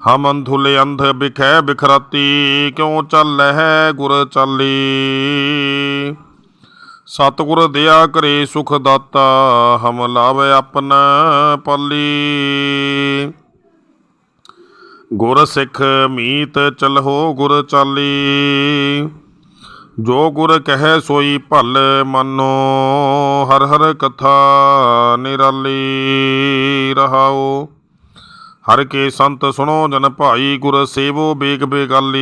ਹਮ ਅੰਧੁਲੇ ਅੰਧ ਬਿਖੈ ਬਿਖਰਾਤੀ, ਕਿਉ ਚੱਲੈ ਹੈ ਗੁਰ ਚਾਲੀ? ਸਤਿਗੁਰ ਦਿਆ ਕਰੇ ਸੁਖ ਦਾਤਾ, ਹਮ ਲਾਵੇ ਆਪਨ ਪੱਲੀ। ਗੁਰ ਸਿੱਖ ਮੀਤ ਚਲਹੋ ਗੁਰ ਚਾਲੀ। ਜੋ ਗੁਰ ਕਹੈ ਸੋਈ ਭਲ ਮੰਨੋ, ਹਰ ਹਰ ਕਥਾ ਨਿਰਾਲੀ ਰਹਾਓ। ਹਰ ਕੇ ਸੰਤ ਸੁਣੋ ਜਨ ਭਾਈ ਗੁਰ ਸੇਵੋ ਬੇਗ ਬੇਗਾਲੀ।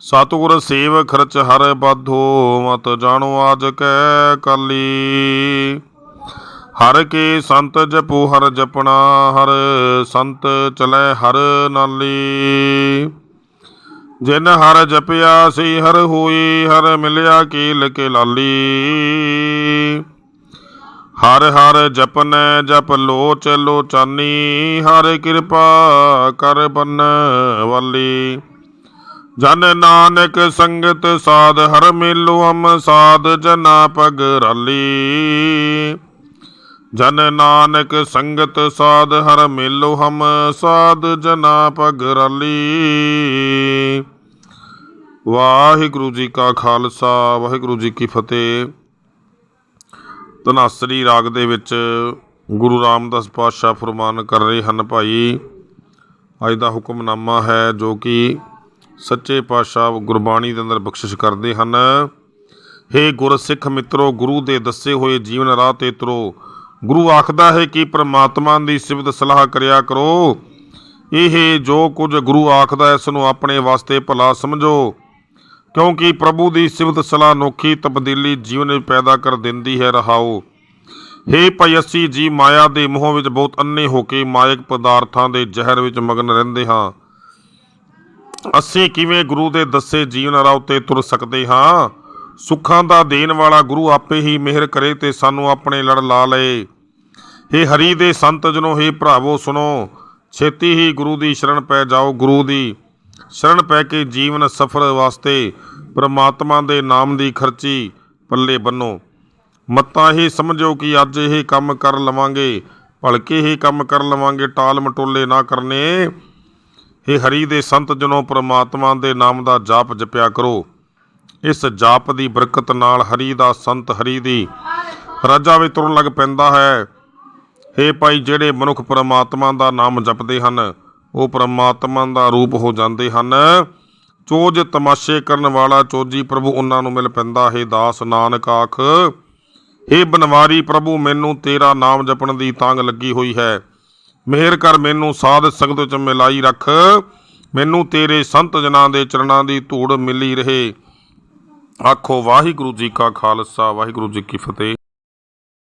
ਸਤਿਗੁਰ ਸੇਵ ਖਰਚ ਹਰ ਬਾਧੋ, ਮਤ ਜਾਣੋ ਆਜ ਕੈ ਕਾਲੀ। ਹਰ ਕੇ ਸੰਤ ਜਪੋ, ਹਰ ਜਪਣਾ, ਹਰ ਸੰਤ ਚਲੈ ਹਰ ਨਾਲੀ। ਜਿਨ ਹਰ ਜਪਿਆ ਸੀ ਹਰ ਹੋਈ, ਹਰ ਮਿਲਿਆ ਕੀਲ ਕੇ ਲਾਲੀ। ਹਰ ਹਰ ਜਪਨੈ ਜਪ ਲੋਚ ਲੋਚਾਨੀ, ਹਰ ਕਿਰਪਾ ਕਰ ਬੰਨ ਵਾਲੀ। ਜਨ ਨਾਨਕ ਸੰਗਤ ਸਾਧ ਹਰ ਮੇਲੋ ਹਮ ਸਾਧ ਜਨਾ ਪਗ ਰਾਲੀ। ਜਨ ਨਾਨਕ ਸੰਗਤ ਸਾਧ ਹਰ ਮੇਲੋ ਹਮ ਸਾਧ ਜਨਾ ਪਗ ਰਾਲੀ। ਵਾਹਿਗੁਰੂ ਜੀ ਕਾ ਖਾਲਸਾ, ਵਾਹਿਗੁਰੂ ਜੀ ਕੀ ਫਤਿਹ। ਧਨਾਸਰੀ ਰਾਗ ਦੇ ਵਿੱਚ ਗੁਰੂ ਰਾਮਦਾਸ ਪਾਤਸ਼ਾਹ ਫਰਮਾਨ ਕਰ ਰਹੇ ਹਨ, ਭਾਈ, ਅੱਜ ਦਾ ਹੁਕਮਨਾਮਾ ਹੈ ਜੋ ਕਿ ਸੱਚੇ ਪਾਤਸ਼ਾਹ ਗੁਰਬਾਣੀ ਦੇ ਅੰਦਰ ਬਖਸ਼ਿਸ਼ ਕਰਦੇ ਹਨ। ਹੇ ਗੁਰਸਿੱਖ ਮਿੱਤਰੋ, ਗੁਰੂ ਦੇ ਦੱਸੇ ਹੋਏ ਜੀਵਨ ਰਾਹ ਤੇ ਤੁਰੋ। ਗੁਰੂ ਆਖਦਾ ਹੈ ਕਿ ਪ੍ਰਮਾਤਮਾ ਦੀ ਸਿਫਤ ਸਲਾਹ ਕਰਿਆ ਕਰੋ। ਇਹ ਜੋ ਕੁਝ ਗੁਰੂ ਆਖਦਾ ਇਸ ਨੂੰ ਆਪਣੇ ਵਾਸਤੇ ਭਲਾ ਸਮਝੋ। ਕਿਉਂਕਿ ਪ੍ਰਭੂ ਦੀ ਸਿਫਤ ਸਲਾਹ ਅਨੋਖੀ ਤਬਦੀਲੀ ਜੀਵਨ ਵਿੱਚ ਪੈਦਾ ਕਰ ਦਿੰਦੀ ਹੈ ਰਹਾਓ। ਹੇ ਭਾਈ ਅਸੀਂ ਜੀ, ਮਾਇਆ ਦੇ ਮੋਹ ਵਿੱਚ ਬਹੁਤ ਅੰਨੇ ਹੋ ਕੇ ਮਾਇਕ ਪਦਾਰਥਾਂ ਦੇ ਜ਼ਹਿਰ ਵਿੱਚ ਮਗਨ ਰਹਿੰਦੇ ਹਾਂ। ਅਸੀਂ ਕਿਵੇਂ ਗੁਰੂ ਦੇ ਦੱਸੇ ਜੀਵਨ ਰਾਹ ਉੱਤੇ ਤੁਰ ਸਕਦੇ ਹਾਂ? ਸੁੱਖਾਂ ਦਾ ਦੇਣ ਵਾਲਾ ਗੁਰੂ ਆਪੇ ਹੀ ਮਿਹਰ ਕਰੇ ਤੇ ਸਾਨੂੰ ਆਪਣੇ ਲੜ ਲਾ ਲਏ। ਹੇ ਹਰੀ ਦੇ ਸੰਤ ਜਨੋ, ਹੇ ਭਰਾਵੋ ਸੁਣੋ, ਛੇਤੀ ਹੀ ਗੁਰੂ ਦੀ ਸ਼ਰਨ ਪੈ ਜਾਓ, ਗੁਰੂ ਦੀ ਸ਼ਰਣ ਪੈ ਕੇ ਜੀਵਨ ਸਫਰ ਵਾਸਤੇ ਪ੍ਰਮਾਤਮਾ ਦੇ ਨਾਮ ਦੀ ਖਰਚੀ ਪੱਲੇ ਬੰਨੋ। ਮੱਤਾ ਹੀ ਸਮਝੋ ਕਿ ਅੱਜ ਇਹ ਕੰਮ ਕਰ ਲਵਾਂਗੇ, ਭਲਕੇ ਹੀ ਕੰਮ ਕਰ ਲਵਾਂਗੇ, ਟਾਲ ਮਟੋਲੇ ਨਾ ਕਰਨੇ। ਹੇ ਹਰੀ ਦੇ ਸੰਤ ਜਨੋ, ਪ੍ਰਮਾਤਮਾ ਦੇ ਨਾਮ ਦਾ ਜਾਪ ਜਪਿਆ ਕਰੋ। ਇਸ ਜਾਪ ਦੀ ਬਰਕਤ ਨਾਲ ਹਰੀ ਦਾ ਸੰਤ ਹਰੀ ਦੀ ਰਾਜਾ ਵਿੱਚ ਤੁਰਨ ਲੱਗ ਪੈਂਦਾ ਹੈ। ਹੇ ਭਾਈ, ਜਿਹੜੇ ਮਨੁੱਖ ਪ੍ਰਮਾਤਮਾ ਦਾ ਨਾਮ ਜਪਦੇ ਹਨ ਉਹ ਪਰਮਾਤਮਾ ਦਾ ਰੂਪ ਹੋ ਜਾਂਦੇ ਹਨ। ਚੋਜ ਤਮਾਸ਼ੇ ਕਰਨ ਵਾਲਾ ਚੋਜੀ ਪ੍ਰਭੂ ਉਹਨਾਂ ਨੂੰ ਮਿਲ ਪੈਂਦਾ, ਹੈ ਦਾਸ ਨਾਨਕ ਆਖ। ਹੇ ਬਨਵਾਰੀ ਪ੍ਰਭੂ, ਮੈਨੂੰ ਤੇਰਾ ਨਾਮ ਜਪਣ ਦੀ ਤਾਂਗ ਲੱਗੀ ਹੋਈ ਹੈ। ਮਿਹਰ ਕਰ ਮੈਨੂੰ, ਸਾਧ ਸੰਗਤ ਵਿੱਚ ਮਿਲਾਈ ਰੱਖ। ਮੈਨੂੰ ਤੇਰੇ ਸੰਤ ਜਨਾਂ ਦੇ ਚਰਨਾਂ ਦੀ ਧੂੜ ਮਿਲੀ ਰਹੇ। ਆਖੋ, ਵਾਹਿਗੁਰੂ ਜੀ ਕਾ ਖਾਲਸਾ, ਵਾਹਿਗੁਰੂ ਜੀ ਕੀ ਫਤਿਹ।